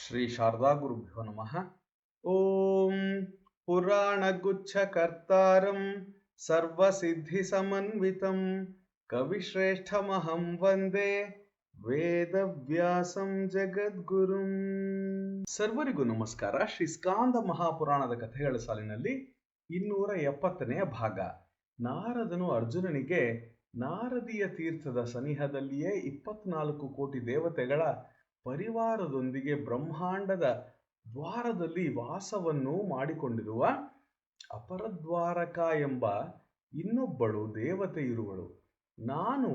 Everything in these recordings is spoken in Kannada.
ಶ್ರೀ ಶಾರದಾ ಗುರುಭ್ಯೋ ನಮಃ. ಓಂ ಪುರಾಣಗುಚ್ಛಕರ್ತಾರಂ ಸರ್ವಸಿದ್ಧಿಸಮನ್ವಿತಂ ಕವಿಶ್ರೇಷ್ಠಮಹಂ ವಂದೇ ವೇದವ್ಯಾಸಂ ಜಗದ್ಗುರುಂ. ಸರ್ವರಿಗೂ ನಮಸ್ಕಾರ. ಶ್ರೀ ಸ್ಕಾಂದ ಮಹಾಪುರಾಣದ ಕಥೆಗಳ ಸಾಲಿನಲ್ಲಿ ಇನ್ನೂರ ಎಪ್ಪತ್ತನೆಯ ಭಾಗ. ನಾರದನು ಅರ್ಜುನನಿಗೆ ನಾರದಿಯ ತೀರ್ಥದ ಸನಿಹದಲ್ಲಿಯೇ ಇಪ್ಪತ್ನಾಲ್ಕು ಕೋಟಿ ದೇವತೆಗಳ ಪರಿವಾರದೊಂದಿಗೆ ಬ್ರಹ್ಮಾಂಡದ ದ್ವಾರದಲ್ಲಿ ವಾಸವನ್ನು ಮಾಡಿಕೊಂಡಿರುವ ಅಪರದ್ವಾರಕ ಎಂಬ ಇನ್ನೊಬ್ಬಳು ದೇವತೆ ಇರುವಳು. ನಾನು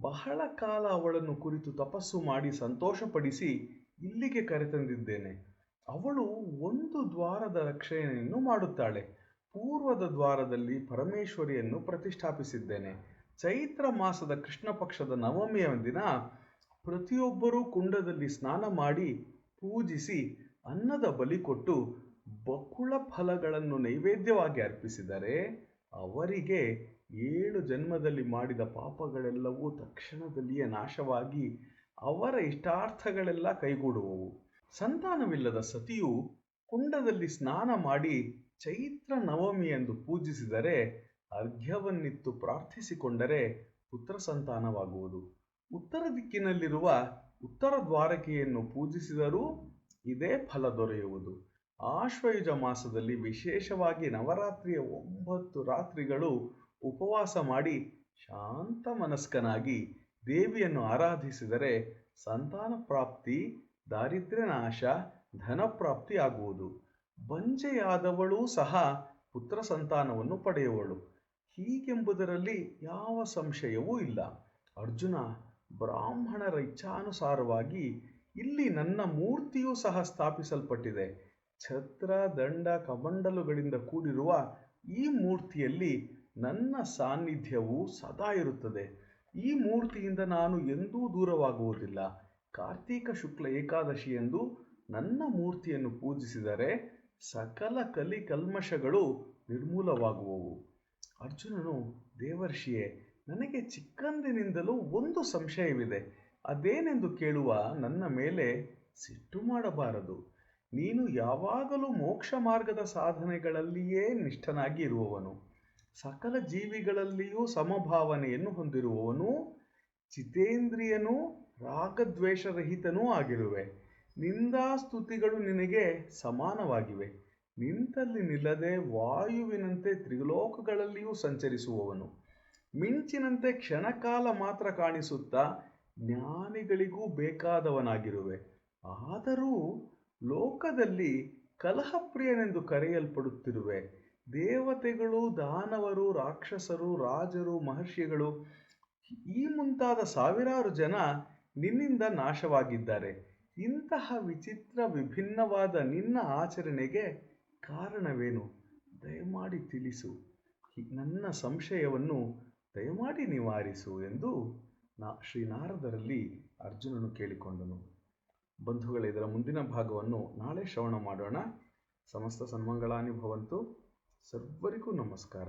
ಬಹಳ ಕಾಲ ಅವಳನ್ನು ಕುರಿತು ತಪಸ್ಸು ಮಾಡಿ ಸಂತೋಷಪಡಿಸಿ ಇಲ್ಲಿಗೆ ಕರೆತಂದಿದ್ದೇನೆ. ಅವಳು ಒಂದು ದ್ವಾರದ ರಕ್ಷಣೆಯನ್ನು ಮಾಡುತ್ತಾಳೆ. ಪೂರ್ವದ ದ್ವಾರದಲ್ಲಿ ಪರಮೇಶ್ವರಿಯನ್ನು ಪ್ರತಿಷ್ಠಾಪಿಸಿದ್ದೇನೆ. ಚೈತ್ರ ಮಾಸದ ಕೃಷ್ಣ ಪಕ್ಷದ ನವಮಿಯ ದಿನ ಪ್ರತಿಯೊಬ್ಬರೂ ಕುಂಡದಲ್ಲಿ ಸ್ನಾನ ಮಾಡಿ ಪೂಜಿಸಿ ಅನ್ನದ ಬಲಿ ಕೊಟ್ಟು ಬಕುಳ ಫಲಗಳನ್ನು ನೈವೇದ್ಯವಾಗಿ ಅರ್ಪಿಸಿದರೆ ಅವರಿಗೆ ಏಳು ಜನ್ಮದಲ್ಲಿ ಮಾಡಿದ ಪಾಪಗಳೆಲ್ಲವೂ ತಕ್ಷಣದಲ್ಲಿಯೇ ನಾಶವಾಗಿ ಅವರ ಇಷ್ಟಾರ್ಥಗಳೆಲ್ಲ ಕೈಗೂಡುವವು. ಸಂತಾನವಿಲ್ಲದ ಸತಿಯು ಕುಂಡದಲ್ಲಿ ಸ್ನಾನ ಮಾಡಿ ಚೈತ್ರ ನವಮಿ ಎಂದು ಪೂಜಿಸಿದರೆ ಅರ್ಘ್ಯವನ್ನಿತ್ತು ಪ್ರಾರ್ಥಿಸಿಕೊಂಡರೆ ಪುತ್ರ ಸಂತಾನವಾಗುವುದು. ಉತ್ತರ ದಿಕ್ಕಿನಲ್ಲಿರುವ ಉತ್ತರ ದ್ವಾರಕೆಯನ್ನು ಪೂಜಿಸಿದರೂ ಇದೇ ಫಲ ದೊರೆಯುವುದು. ಆಶ್ವಯುಜ ಮಾಸದಲ್ಲಿ ವಿಶೇಷವಾಗಿ ನವರಾತ್ರಿಯ ಒಂಬತ್ತು ರಾತ್ರಿಗಳು ಉಪವಾಸ ಮಾಡಿ ಶಾಂತ ಮನಸ್ಕನಾಗಿ ದೇವಿಯನ್ನು ಆರಾಧಿಸಿದರೆ ಸಂತಾನ ಪ್ರಾಪ್ತಿ, ದಾರಿದ್ರ್ಯ ನಾಶ ಧನಪ್ರಾಪ್ತಿ ಆಗುವುದು. ಬಂಜೆಯಾದವಳೂ ಸಹ ಪುತ್ರ ಸಂತಾನವನ್ನು ಪಡೆಯುವಳು. ಹೀಗೆಂಬುದರಲ್ಲಿ ಯಾವ ಸಂಶಯವೂ ಇಲ್ಲ. ಅರ್ಜುನ ಬ್ರಾಹ್ಮಣರ ಇಚ್ಛಾನುಸಾರವಾಗಿ ಇಲ್ಲಿ ನನ್ನ ಮೂರ್ತಿಯೂ ಸಹ ಸ್ಥಾಪಿಸಲ್ಪಟ್ಟಿದೆ. ಛತ್ರ, ದಂಡ, ಕಮಂಡಲುಗಳಿಂದ ಕೂಡಿರುವ ಈ ಮೂರ್ತಿಯಲ್ಲಿ ನನ್ನ ಸಾನ್ನಿಧ್ಯವು ಸದಾ ಇರುತ್ತದೆ. ಈ ಮೂರ್ತಿಯಿಂದ ನಾನು ಎಂದೂ ದೂರವಾಗುವುದಿಲ್ಲ. ಕಾರ್ತೀಕ ಶುಕ್ಲ ಏಕಾದಶಿ ಎಂದು ನನ್ನ ಮೂರ್ತಿಯನ್ನು ಪೂಜಿಸಿದರೆ ಸಕಲ ಕಲಿ ಕಲ್ಮಶಗಳು ನಿರ್ಮೂಲವಾಗುವವು. ಅರ್ಜುನನು, ದೇವರ್ಷಿಯೇ ನನಗೆ ಚಿಕ್ಕಂದಿನಿಂದಲೂ ಒಂದು ಸಂಶಯವಿದೆ. ಅದೇನೆಂದು ಕೇಳುವ ನನ್ನ ಮೇಲೆ ಸಿಟ್ಟು ಮಾಡಬಾರದು. ನೀನು ಯಾವಾಗಲೂ ಮೋಕ್ಷ ಮಾರ್ಗದ ಸಾಧನೆಗಳಲ್ಲಿಯೇ ನಿಷ್ಠನಾಗಿ ಇರುವವನು ಸಕಲ ಜೀವಿಗಳಲ್ಲಿಯೂ ಸಮಭಾವನೆಯನ್ನು ಹೊಂದಿರುವವನು ಚಿತೇಂದ್ರಿಯನೂ ರಾಗದ್ವೇಷರಹಿತನೂ ಆಗಿರುವೆ. ನಿಂದಾಸ್ತುತಿಗಳು ನಿನಗೆ ಸಮಾನವಾಗಿವೆ. ನಿಂತಲ್ಲಿ ನಿಲ್ಲದೆ ವಾಯುವಿನಂತೆ ತ್ರಿಲೋಕಗಳಲ್ಲಿಯೂ ಸಂಚರಿಸುವವನು. ಮಿಂಚಿನಂತೆ ಕ್ಷಣಕಾಲ ಮಾತ್ರ ಕಾಣಿಸುತ್ತಾ ಜ್ಞಾನಿಗಳಿಗೂ ಬೇಕಾದವನಾಗಿರುವೆ. ಆದರೂ ಲೋಕದಲ್ಲಿ ಕಲಹಪ್ರಿಯನೆಂದು ಕರೆಯಲ್ಪಡುತ್ತಿರುವೆ. ದೇವತೆಗಳು, ದಾನವರು, ರಾಕ್ಷಸರು, ರಾಜರು, ಮಹರ್ಷಿಗಳು, ಈ ಮುಂತಾದ ಸಾವಿರಾರು ಜನ ನಿನ್ನಿಂದ ನಾಶವಾಗಿದ್ದಾರೆ. ಇಂತಹ ವಿಚಿತ್ರ, ವಿಭಿನ್ನವಾದ ನಿನ್ನ ಆಚರಣೆಗೆ ಕಾರಣವೇನು? ದಯಮಾಡಿ ತಿಳಿಸು. ನನ್ನ ಸಂಶಯವನ್ನು ದಯಮಾಡಿ ನಿವಾರಿಸು ಎಂದು ನಾ ಶ್ರೀನಾರದರಲ್ಲಿ ಅರ್ಜುನನು ಕೇಳಿಕೊಂಡನು. ಬಂಧುಗಳ, ಇದರ ಮುಂದಿನ ಭಾಗವನ್ನು ನಾಳೆ ಶ್ರವಣ ಮಾಡೋಣ. ಸಮಸ್ತ ಸನ್ಮಂಗಳಾನಿ ಭವಂತು ಸರ್ವರಿಗೂ ನಮಸ್ಕಾರ.